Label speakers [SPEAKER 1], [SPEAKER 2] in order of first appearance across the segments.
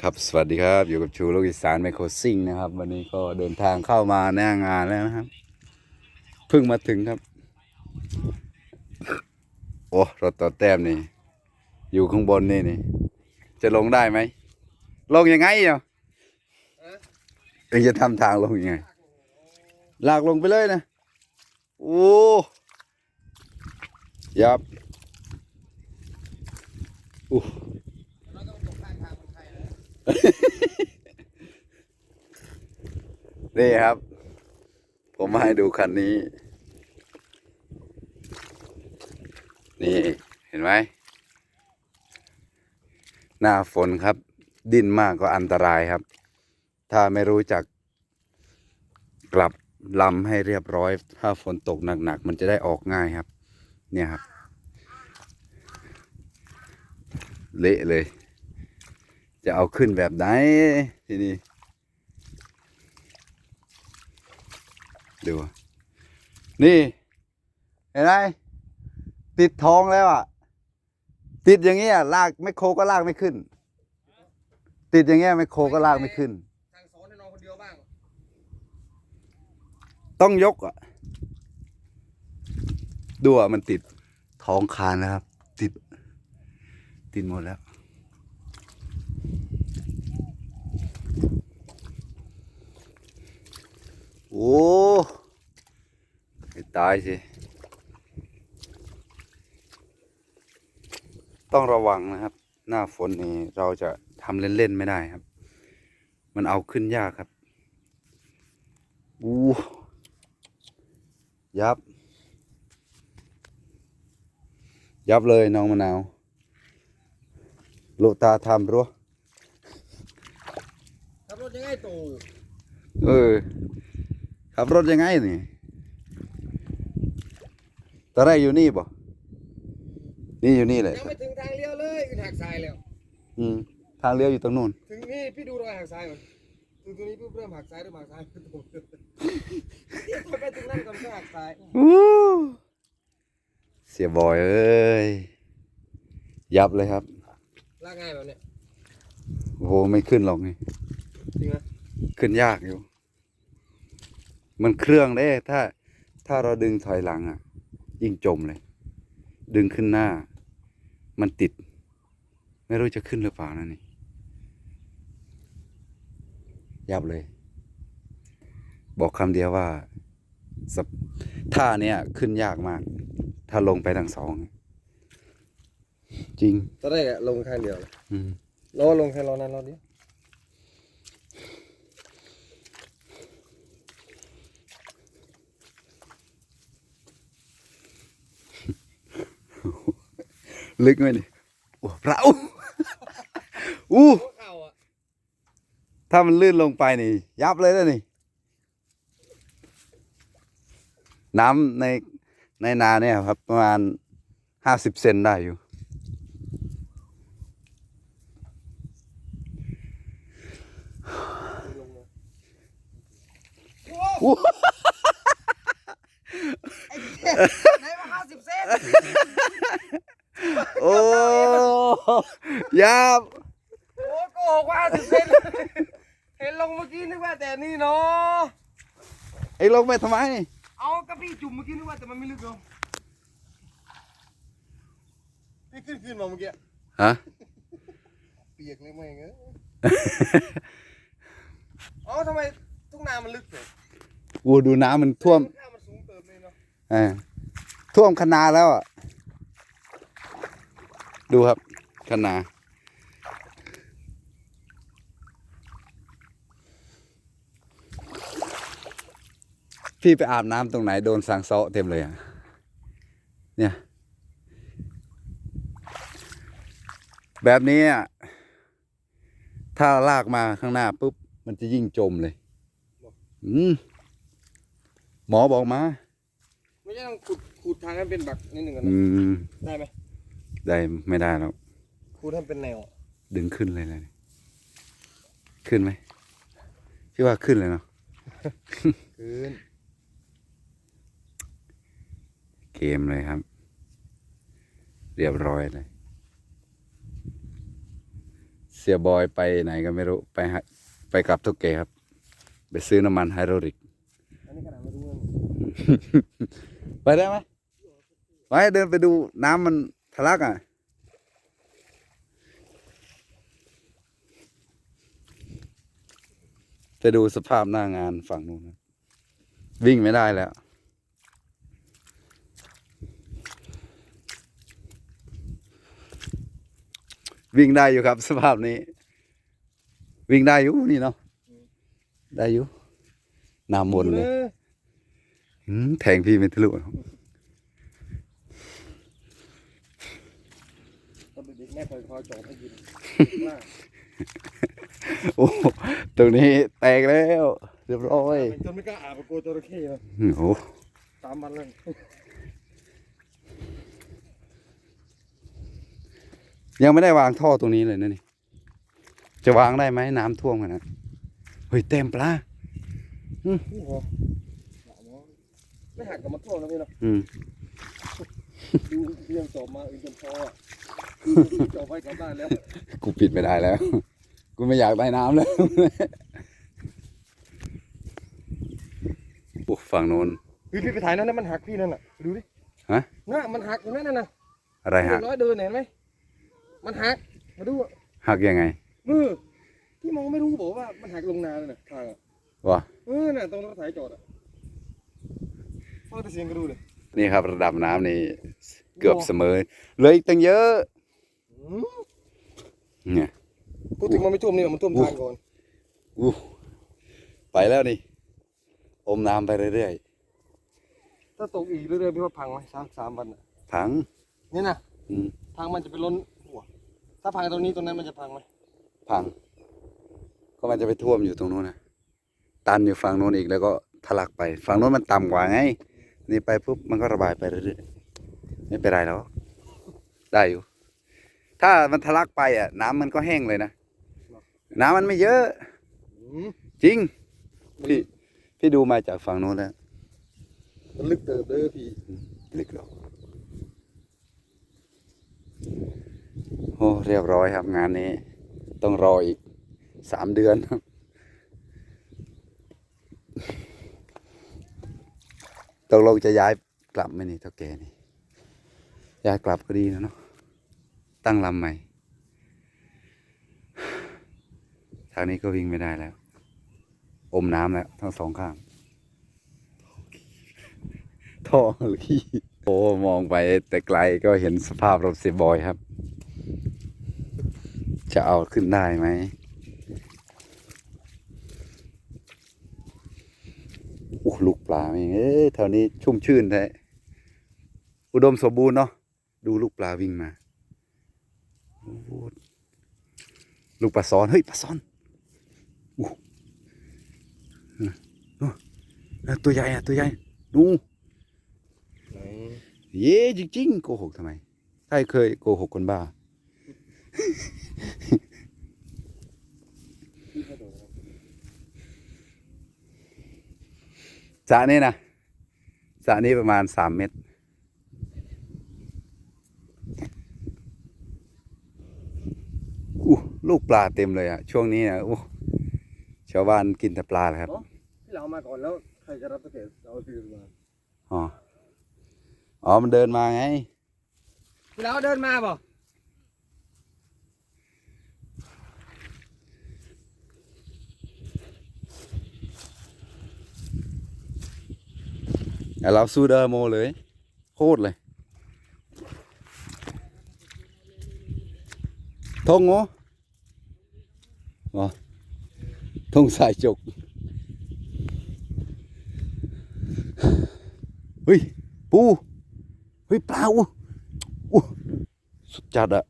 [SPEAKER 1] ครับสวัสดีครับ อยู่กับชูโลกอีสานไมโครซิ่งนะครับ วันนี้ก็เดินทางเข้ามาหน้างานแล้วนะครับเพิ่งมาถึงครับ โอ้รถต่อแต้มนี่ อยู่ข้างบนนี่นี่ จะลงได้ไหมลงยังไงเนาะเองจะทำทางลงยังไง ลากลงไปเลยนะ โอ้ยับอู้
[SPEAKER 2] นี่ครั
[SPEAKER 1] บ ผมมาให้ดูคันนี้ นี่เห็นไหม หน้าฝนครับ ดิ้นมากก็อันตรายครับ ถ้าไม่รู้จักกลับลำให้เรียบร้อย ถ้าฝนตกหนักๆ มันจะได้ออกง่ายครับ เนี่ยครับ เละเลย จะเอาขึ้นแบบไหนทีนี้ดู นี่เห็นไหมติดท้องแล้วอะ ติดอย่างเงี้ยลากไม่โครก็ลากไม่ขึ้น ติดอย่างเงี้ยไม่โครก็ลากไม่ขึ้น
[SPEAKER 2] ทางสอนให้นอนคนเดียวบ้าง
[SPEAKER 1] ต้องยกอะดูอะมันติดท้องคานนะครับ ติด ติดหมดแล้ว โอ้ไม่ตายสิ ต้องระวังนะครับ หน้าฝนนี่เราจะทำเล่น ๆ ไม่ได้ครับ มันเอาขึ้นยากครับ อู้ยับ ยับเลยน้องมะนาวโลตาทำรัว
[SPEAKER 2] ขับรถยังไงตู่
[SPEAKER 1] เออ ขับรถยังไงนี่ตอนแรกอยู่นี่บ่นี่อยู่นี่แหละ
[SPEAKER 2] ยังไม่ถึงทางเลี้ยวเลยอื่นหักซ้ายแล้ว
[SPEAKER 1] อืมทางเลี้ยวอยู่ตรงนู้น
[SPEAKER 2] ถึงนี่พี่ดูรอยหักซ้ายก่อนถึงตรงนี้ปุ๊บเริ่มหักซ้ายเริ่มหักซ้ายตู่พอไปถึงนั่นก่อนก็หักซ้าย
[SPEAKER 1] อู้เสียบอยเอ้ยยับเลยครับ
[SPEAKER 2] ลากง่ายแบบเนี้ย
[SPEAKER 1] โอ้โหไม่ขึ้นหรอกนี่
[SPEAKER 2] จริงไหม
[SPEAKER 1] ขึ้นยากอยู่ มันเครื่องเด้ถ้าถ้าเราดึงถอยหลังอะ ยิ่งจมเลย ดึงขึ้นหน้า มันติด ไม่รู้จะขึ้นหรือเปล่านะนี่ ยับเลย บอกคำเดียวว่าสภท่าเนี้ยขึ้นยากมาก ถ้าลงไปทั้งสอง จริง
[SPEAKER 2] ตอนแรกอะลงข้างเดียวเลย
[SPEAKER 1] อืม
[SPEAKER 2] ล้อลงแค่ล้อนั้นล้อเดียว
[SPEAKER 1] ลึกไหมนี่โอ้พระอู้อู้ถ้ามันลื่นลงไปนี่ ยับเลยนะนี่ น้ำในในนาเนี่ยครับประมาณห้าสิบเซนได้อยู่
[SPEAKER 2] ลงมา
[SPEAKER 1] อู้
[SPEAKER 2] ไหนมาห้าสิบเซน
[SPEAKER 1] โอ้ ยับ
[SPEAKER 2] โอ้โกหกว่าห้าสิบเซนเห็นลงเมื่อกี้นึกว่าแต่นี่เนาะ
[SPEAKER 1] ไอ้ลงไปทำไม
[SPEAKER 2] เอากระพี่จุ่มเมื่อกี้นึกว่าแต่มันไม่ลึกเนาะพี่ขึ้นขึ้นมาเมื่อกี้
[SPEAKER 1] ฮะ
[SPEAKER 2] เปียกเลยแม่งเอ้ยอ๋อทำไมทุ่งนามันลึกเลย
[SPEAKER 1] กูดูน้ำมันท่วม
[SPEAKER 2] ข้ามันสูงเติมเลยเนาะ
[SPEAKER 1] เออท่วมคนาแล้วอะ ดูครับคนาพี่ไปอาบน้ำตรงไหนโดนสังเซาะเต็มเลยอะ เนี่ย แบบนี้อะถ้าลากมาข้างหน้าปุ๊บ มันจะยิ่งจมเลย อืมหมอบอกมา
[SPEAKER 2] ไม่ใช่ต้องขุดขุดทางให้เป็นบักนิดหนึ่งก่อน
[SPEAKER 1] อื
[SPEAKER 2] นะ
[SPEAKER 1] ม
[SPEAKER 2] ได้ไหม
[SPEAKER 1] ได้ไม่ได้แล้ว
[SPEAKER 2] ขุดให้เป็นแนว
[SPEAKER 1] ดึงขึ้นเลยนะนี่ขึ้นไหมพี่ว่าขึ้นเลยเนาะ
[SPEAKER 2] ขึ้น
[SPEAKER 1] เกมเลยครับ เรียบร้อยเลยสียบอยไปไหนก็ไม่รู้ไปหาไปกับทุกเกครับ ไปซื้อน้ำมันไฮโดรลิก
[SPEAKER 2] อันนี้ขนาดไม่รู้เลย
[SPEAKER 1] ไปได้ไหมไปเดินไปดูน้ำมัน ทะลักอะไปดูสภาพหน้างานฝั่งนู้นครับวิ่งไม่ได้แล้ว วิ่งได้อยู่ครับสภาพนี้ วิ่งได้อยู่นี่เนาะได้อยู่น้ำวนเลยอืมแทงพี่เป็นทะลุครับ
[SPEAKER 2] ตอนเด็กๆแม่เคยคอยจอดให้กินว่า
[SPEAKER 1] โอ้ตรงนี้แตกแล้ว เรียบร้อย
[SPEAKER 2] จนไม่กล้าอาบกลัวจระเข้เลย
[SPEAKER 1] โอ้โห
[SPEAKER 2] สามวันเลย
[SPEAKER 1] ยังไม่ได้วางท่อตรงนี้เลยนะนี่ จะวางได้ไหมน้ำท่วมขนาดนั้นเฮ้ยเต็มปลา
[SPEAKER 2] โอ้โหไม่หักกับมันท่วมนะพี่เนาะ
[SPEAKER 1] อืม
[SPEAKER 2] ดู เรื่องจบมาอื่นจนพออะจบไว้กลับบ้านแล้ว
[SPEAKER 1] กูปิดไม่ได้แล้ว กูไม่อยากได้น้ำแล้วโอ้ฝั่งโน้น
[SPEAKER 2] พี่พี่ไปถ่ายนั่นนะมันหักพี่นั่นน่ะดูดิ
[SPEAKER 1] ฮะ
[SPEAKER 2] น่ะมันหักตรงนั้นน่ะนะ
[SPEAKER 1] อะไรหัก
[SPEAKER 2] ร้อยเดินเห็นไหมมันหักมาดูอะ
[SPEAKER 1] หักยังไง
[SPEAKER 2] มือที่มองไม่รู้บอกว่ามันหักลงนาเลยน่ะทางอะ
[SPEAKER 1] วะ
[SPEAKER 2] เออน่ะตรงรถไถจอดอะฟังแต่เสียงก็ดูเลย
[SPEAKER 1] นี่ครับระดับน้ำนี่เกือบเสมอเหลยตั้งเยอะ
[SPEAKER 2] อืม
[SPEAKER 1] เนี่ย
[SPEAKER 2] พูดถึงมันไม่ท่วมนี่หรอกมันท่วมทางก่อน
[SPEAKER 1] อู้ไปแล้วนี่ อมน้ำไปเรื่อย
[SPEAKER 2] ถ้าตกอีกเรื่อยๆพี่ว่าพังไหมสามสามวันอะ
[SPEAKER 1] ๆพัง
[SPEAKER 2] นี่นะ
[SPEAKER 1] อืม
[SPEAKER 2] ทางมันจะไปล้นหัวถ้าพังตรงนี้ตรงนั้นมันจะพังไหม
[SPEAKER 1] พัง ก็มันจะไปท่วมอยู่ตรงนู้นนะตันอยู่ฝั่งนู้นอีกแล้วก็ทะลักไป ฝั่งนู้นมันต่ำกว่าไง นี่ไปปุ๊บมันก็ระบายไปเรื่อยๆไม่เป็นไรแล้วได้อยู่ ถ้ามันทะลักไปอะ น้ำมันก็แห้งเลยนะน้ำมันไม่เยอะ
[SPEAKER 2] อืม
[SPEAKER 1] จริงพี่พี่ดูมาจากฝั่งนู้นแล้ว
[SPEAKER 2] มันลึกเติบเลยพี่
[SPEAKER 1] ลึกหรอกโอ้เรียบร้อยครับงานนี้ ต้องรออีกสามเดือนครับ กลงจะย้ายกลับไหมนี่เท่าแกนี่ย้ายกลับก็ดีนะเนาะตั้งลำใหม่ ทางนี้ก็วิ่งไม่ได้แล้ว อมน้ำแล้วทั้งสองข้างท่อหรือขี้โอ้มองไปแต่ไกลก็เห็นสภาพรถเสียบอยครับ จะเอาขึ้นได้ไหม อ้ลูกปลาเองเอ้ยแถวนี้ชุ่มชื่นแท้อุดมสมบูรณ์เนาะดูลูกปลาวิ่งมาโอ้โหลูกปลาซ้อน เฮ้ยปลาซ้อนอู้นู่นนู่นตัวใหญ่อะตัวใหญ่นู่
[SPEAKER 2] ไหน
[SPEAKER 1] เย่จริงๆโกหกทำไมใครเคยโกหกคนบ้า
[SPEAKER 2] พี่กระโดดครับ
[SPEAKER 1] สระนี้นะสระนี้ประมาณสามเมตร อู้ลูกปลาเต็มเลยอะช่วงนี้นะอู้ชาวบ้านกินแต่ปลาเลยครับ
[SPEAKER 2] พี่เราเอามาก่อนแล้วใครจะรับสเตจเอาคืนมา
[SPEAKER 1] อ๋อ อ๋อ มันเดินมาไง
[SPEAKER 2] พี่เราเดินมาป่
[SPEAKER 1] เราสู้เดอร์โมเลย โคตรเลยทงโง่อ๋อทงสายจกเฮ้ย ปูเฮ้ยปลาอู้อู้สุดจัดอะ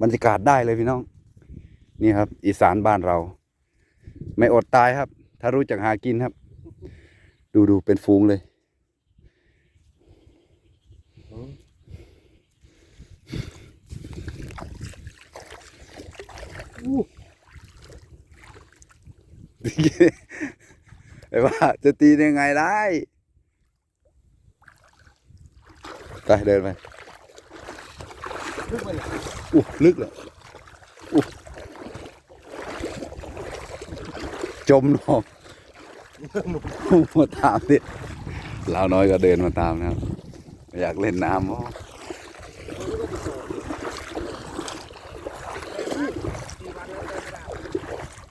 [SPEAKER 1] บรรยากาศได้เลยพี่น้อง นี่ครับ อีสานบ้านเรา ไม่อดตายครับ ถ้ารู้จักหากินครับ ดูดูเป็นฟูงเลย ไอ้ว่าจะตียังไงได้ไปเดินไป
[SPEAKER 2] ลึกไปย
[SPEAKER 1] อู้ลึกเลยอู้จมลงมาตามดิลาวน้อยก็เดินมาตามนะครับ อยากเล่นน้ำ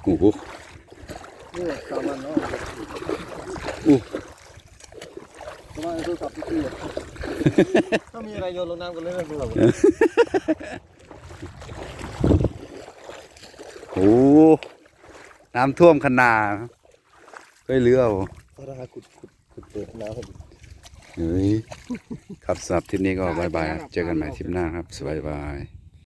[SPEAKER 1] ห
[SPEAKER 2] นี่สามวันเนาะ
[SPEAKER 1] อู้
[SPEAKER 2] ประมาณตัวกับพี่ถ้ามีอะไรโยนลงน้ำกันเลยนะพวกเรา
[SPEAKER 1] โอ้น้ำท่วมขนาดเฮ้ยเรือวะ
[SPEAKER 2] สาราขุดขุดขุดเปิดน้ำให้ดู
[SPEAKER 1] เฮ้ยครับสำหรับทริปนี้ก็บายบายครับเจอกันใหม่ทริปหน้าครับสบายบาย